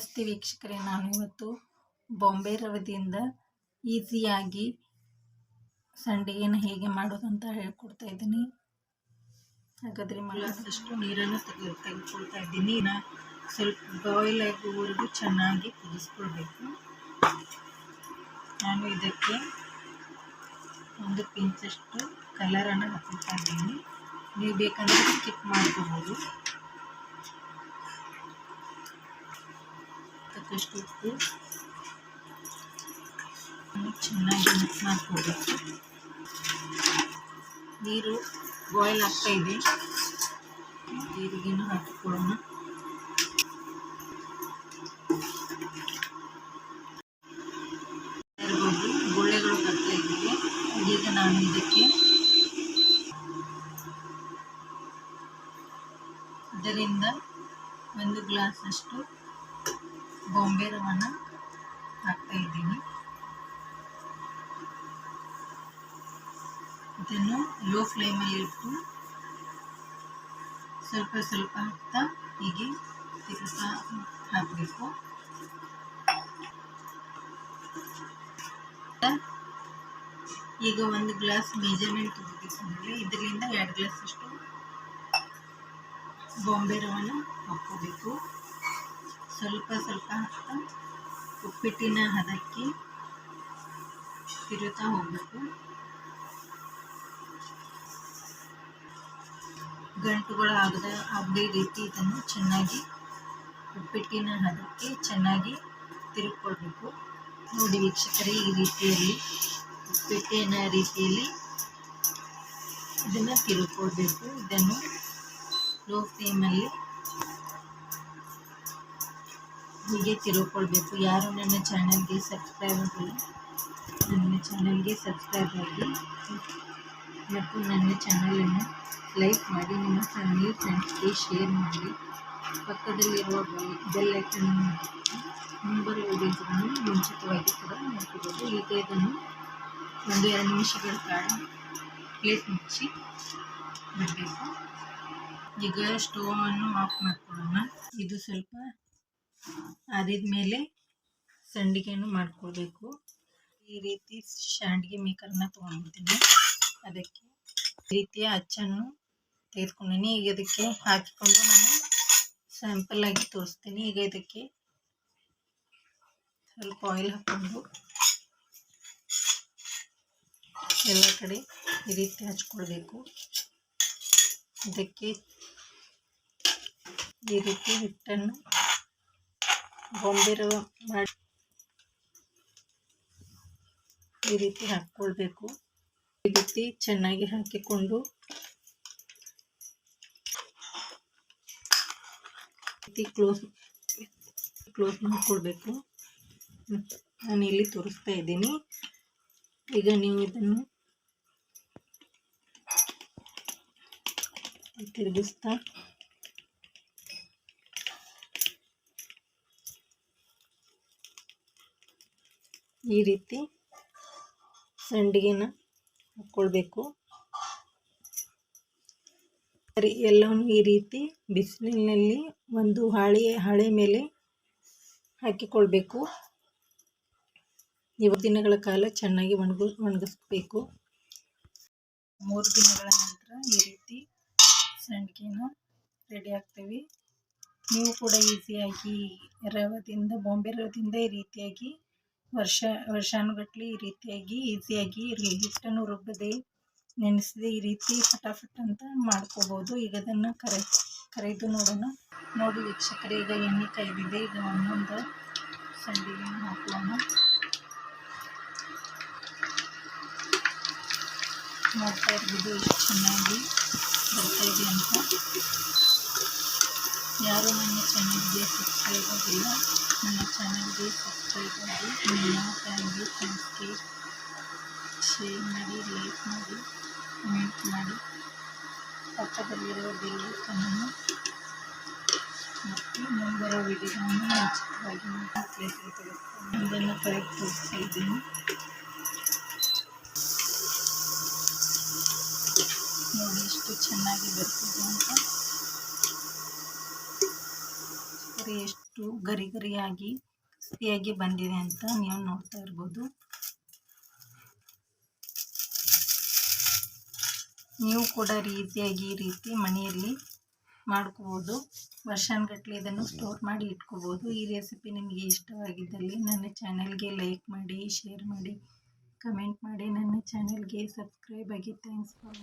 ನಮಸ್ತೆ ವೀಕ್ಷಕರೇ, ನಾನು ಇವತ್ತು ಬಾಂಬೆ ರವದಿಂದ ಈಸಿಯಾಗಿ ಸಂಡಿಗೆನ ಹೇಗೆ ಮಾಡೋದಂತ ಹೇಳ್ಕೊಡ್ತಾ ಇದ್ದೀನಿ. ಹಾಗಾದರೆ ಮಲದಷ್ಟು ನೀರನ್ನು ತೆಗೆ ತೆಗೆದುಕೊಳ್ತಾ ಇದ್ದೀನಿ. ನಾ ಸ್ವಲ್ಪ ಬಾಯ್ಲ್ ಆಗುವವರೆಗೂ ಚೆನ್ನಾಗಿ ಕುದಿಸ್ಕೊಳ್ಬೇಕು. ನಾನು ಇದಕ್ಕೆ ಒಂದು ಪಿಂಚಷ್ಟು ಕಲರನ್ನು ಹಾಕೊಳ್ತಾ ಇದ್ದೀನಿ. ನೀವು ಬೇಕಂದರೆ ಸ್ಕಿಪ್ ಮಾಡ್ಕೋಬೋದು. ಉಪ್ಪು. ಚೆನ್ನಾಗಿ ಮಿಕ್ಸ್ ಮಾಡ್ಕೋಬೇಕು. ನೀರು ಬಾಯ್ಲ್ ಆಗ್ತಾ ಇದೆ. ಜೀರಿಗೆನೂ ಹಾಕಿಕೊಳ್ಳೋಣ. ಗುಳ್ಳೆಗಳು ಬರ್ತಾ ಇದ್ದೀವಿ. ಈಗ ನಾನು ಇದಕ್ಕೆ ಇದರಿಂದ ಒಂದು ಗ್ಲಾಸಷ್ಟು ಬಾಂಬೆ ರವಾನ ಹಾಕ್ತಾ ಇದ್ದೀನಿ. ಇದನ್ನು ಲೋ ಫ್ಲೇಮಲ್ಲಿ ಇಟ್ಟು ಸ್ವಲ್ಪ ಸ್ವಲ್ಪ ಹಾಕ್ತಾ ಹೀಗೆ ತಿರುಗಿಸ್ತಾ ಹಾಕಬೇಕು. ಈಗ ಒಂದು ಗ್ಲಾಸ್ ಮೆಜರ್ಮೆಂಟ್ ತಗೋಬೇಕಂದ್ರೆ ಇದರಿಂದ ಎರಡು ಗ್ಲಾಸ್ ಅಷ್ಟು ಬಾಂಬೆ ರವಾನ ಹಾಕ್ಕೋಬೇಕು. ಸ್ವಲ್ಪ ಸ್ವಲ್ಪ ಹಾಕ್ತಾ ಉಪ್ಪಿಟ್ಟಿನ ಹದಕ್ಕೆ ತಿರುತ್ತಾ ಹೋಗಬೇಕು. ಗಂಟುಗಳು ಆಗದ, ಆಗದೇ ರೀತಿ ಇದನ್ನು ಚೆನ್ನಾಗಿ ಉಪ್ಪಿಟ್ಟಿನ ಹದಕ್ಕೆ ಚೆನ್ನಾಗಿ ತಿರುಕೊಳ್ಬೇಕು ನೋಡಿ ವೀಕ್ಷಕರೇ, ಈ ರೀತಿಯಲ್ಲಿ ಉಪ್ಪಿಟ್ಟಿನ ರೀತಿಯಲ್ಲಿ ಇದನ್ನು ತಿರುಗಿಕೊಳ್ಬೇಕು. ಇದನ್ನು ಲೋ ಫ್ಲೇಮಲ್ಲಿ ಹೀಗೆ ತಿಳ್ಕೊಳ್ಬೇಕು. ಯಾರು ನನ್ನ ಚಾನಲ್ಗೆ ಸಬ್ಸ್ಕ್ರೈಬ್ ಆಗಿಲ್ಲ ನನ್ನ ಚಾನಲ್ಗೆ ಸಬ್ಸ್ಕ್ರೈಬ್ ಆಗಿ ಮತ್ತು ನನ್ನ ಚಾನಲನ್ನು ಲೈಕ್ ಮಾಡಿ, ನಿಮ್ಮ ಫ್ಯಾಮಿಲಿ ಫ್ರೆಂಡ್ಸ್ಗೆ ಶೇರ್ ಮಾಡಿ, ಪಕ್ಕದಲ್ಲಿರುವ ಬೆಲ್ ಮುಂಬರುವ ವಿಡಿಯೋಗಳನ್ನು ಮುಂಚಿತವಾಗಿ ಕೂಡ ನೋಡ್ಕೋಬೋದು ಈಗ ಇದನ್ನು ಒಂದು ಎರಡು ನಿಮಿಷಗಳ ಕಾಲ ಪ್ಲೇಟ್ ಮುಚ್ಚಿ ಬಿಡಬೇಕು ಈಗ ಸ್ಟೋವನ್ನು ಆಫ್ ಮಾಡ್ಕೊಳ್ಳೋಣ. ಇದು ಸ್ವಲ್ಪ ಆರಿದ ಮೇಲೆ ಸಂಡಿಗೆನೂ ಮಾಡ್ಕೊಳ್ಬೇಕು. ಈ ರೀತಿ ಸಂಡಿಗೆ ಮೇಕರ್ನ ತೊಗೊಂಡಿದ್ದೀನಿ ಅದಕ್ಕೆ ರೀತಿಯ ಅಚ್ಚನ್ನು ತೆಗೆದುಕೊಂಡಿನಿ. ಈಗ ಅದಕ್ಕೆ ಹಾಕಿಕೊಂಡು ನಾನು ಸ್ಯಾಂಪಲ್ ಆಗಿ ತೋರಿಸ್ತೀನಿ. ಈಗ ಇದಕ್ಕೆ ಸ್ವಲ್ಪ ಆಯಿಲ್ ಹಾಕ್ಕೊಂಡು ಎಲ್ಲ ಕಡೆ ಈ ರೀತಿ ಹಚ್ಕೊಳ್ಬೇಕು. ಇದಕ್ಕೆ ಈ ರೀತಿ ಹಿಟ್ಟನ್ನು ಬೊಂಬೆ ರವೆ ಮಾಡಿ ಈ ರೀತಿ ಹಾಕ್ಕೊಳ್ಬೇಕು. ಈ ರೀತಿ ಚೆನ್ನಾಗಿ ಹಾಕಿಕೊಂಡು ರೀತಿ ಕ್ಲೋಸ್ ಕ್ಲೋಸ್ ಮಾಡಿಕೊಳ್ಬೇಕು. ನಾನು ಇಲ್ಲಿ ತೋರಿಸ್ತಾ ಇದ್ದೀನಿ. ಈಗ ನೀವು ಇದನ್ನು ತಿರುಗಿಸ್ತಾ ಈ ರೀತಿ ಸಂಡಿಗೆನ ಹಾಕ್ಕೊಳ್ಬೇಕು ಸರಿ, ಎಲ್ಲವನ್ನು ಈ ರೀತಿ ಬಿಸಿಲಿನಲ್ಲಿ ಒಂದು ಹಾಳೆ ಹಾಳೆ ಮೇಲೆ ಹಾಕಿಕೊಳ್ಬೇಕು. ಇವತ್ತು ದಿನಗಳ ಕಾಲ ಚೆನ್ನಾಗಿ ಒಣಗ, ಒಣಗಿಸ್ಬೇಕು. ಮೂರು ದಿನಗಳ ನಂತರ ಈ ರೀತಿ ಸಂಡಿಗೆನ ರೆಡಿ ಆಗ್ತೀವಿ. ನೀವು ಕೂಡ ಈಸಿಯಾಗಿ ರವದಿಂದ, ಬಾಂಬೆ ರವದಿಂದ ಈ ರೀತಿಯಾಗಿ ವರ್ಷ ವರ್ಷಾನುಗಟ್ಟಲೆ ಈ ರೀತಿಯಾಗಿ ಈಸಿಯಾಗಿ ಹಿಟ್ಟನ್ನು ರುಬ್ಬದೆ, ನೆನೆಸದೆ ಈ ರೀತಿ ಫಟಾಫಟ್ ಅಂತ ಮಾಡ್ಕೋಬೋದು. ಈಗ ಅದನ್ನು ಕರೆ, ಕರೆದು ನೋಡೋಣ. ನೋಡಿ ವೀಕ್ಷಕರೇ, ಈಗ ಎಣ್ಣೆ ಕೈದಿದೆ ಈಗ ಒಂದೊಂದು ಸಂಡಿಗೆ ಹಾಕೋಣ. ನೋಡ್ತಾ ಇರ್ಬೋದು ಎಷ್ಟು ಚೆನ್ನಾಗಿ ಬರ್ತಾಯಿದೆ ಅಂತ. ಯಾರು ನನ್ನ ಚಾನಲ್ಗೆ ಸಬ್ಸ್ಕ್ರೈಬ್ ಆಗಿಲ್ಲ ನನ್ನ ಚಾನಲ್ಗೆ ಸಬ್ಸ್ಕ್ರೈಬ್ ಆಗಿ ನಿಮ್ಮ ಫ್ಯಾಮಿಲಿ ಫ್ರೆಂಡ್ಸ್ಗೆ ಶೇರ್ ಮಾಡಿ ಲೈಕ್ ಮಾಡಿ ಕಮೆಂಟ್ ಮಾಡಿ ಪಕ್ಕದಲ್ಲಿರುವ ಬೆಲ್ ಐಕನನ್ನು ಮತ್ತು ಮುಂಬರೋ ವಿಡಿಯೋವನ್ನು ಮುಂಚಿತವಾಗಿ ಪ್ಲೇಸ್ಗೆ ತೆಗೆದುಕೊಂಡು ಇದನ್ನು ಕರೆಕ್ಟ್ ತೋರಿಸ್ತಾ ಇದ್ದೀನಿ ನೋಡಿ ಎಷ್ಟು ಚೆನ್ನಾಗಿ ಬರ್ತಿದೆ ಅಂತ ನೋಡಿದರೆ ಎಷ್ಟು ಗರಿ ಗರಿಯಾಗಿ ಕ್ರಿಸ್ಪಿಯಾಗಿ ಬಂದಿದೆ ಅಂತ ನೀವು ನೋಡ್ತಾ ಇರ್ಬೋದು. ನೀವು ಕೂಡ ರೀತಿಯಾಗಿ ಈ ರೀತಿ ಮನೆಯಲ್ಲಿ ಮಾಡ್ಕೋಬೋದು. ವರ್ಷಾನುಗಟ್ಟಲೆ ಇದನ್ನು ಸ್ಟೋರ್ ಮಾಡಿ ಇಟ್ಕೋಬೋದು. ಈ ರೆಸಿಪಿ ನಿಮಗೆ ಇಷ್ಟವಾಗಿದ್ದಲ್ಲಿ ನನ್ನ ಚಾನಲ್ಗೆ ಲೈಕ್ ಮಾಡಿ ಶೇರ್ ಮಾಡಿ ಕಮೆಂಟ್ ಮಾಡಿ. ನನ್ನ ಚಾನಲ್ಗೆ ಸಬ್ಸ್ಕ್ರೈಬ್ ಆಗಿ. Thanks for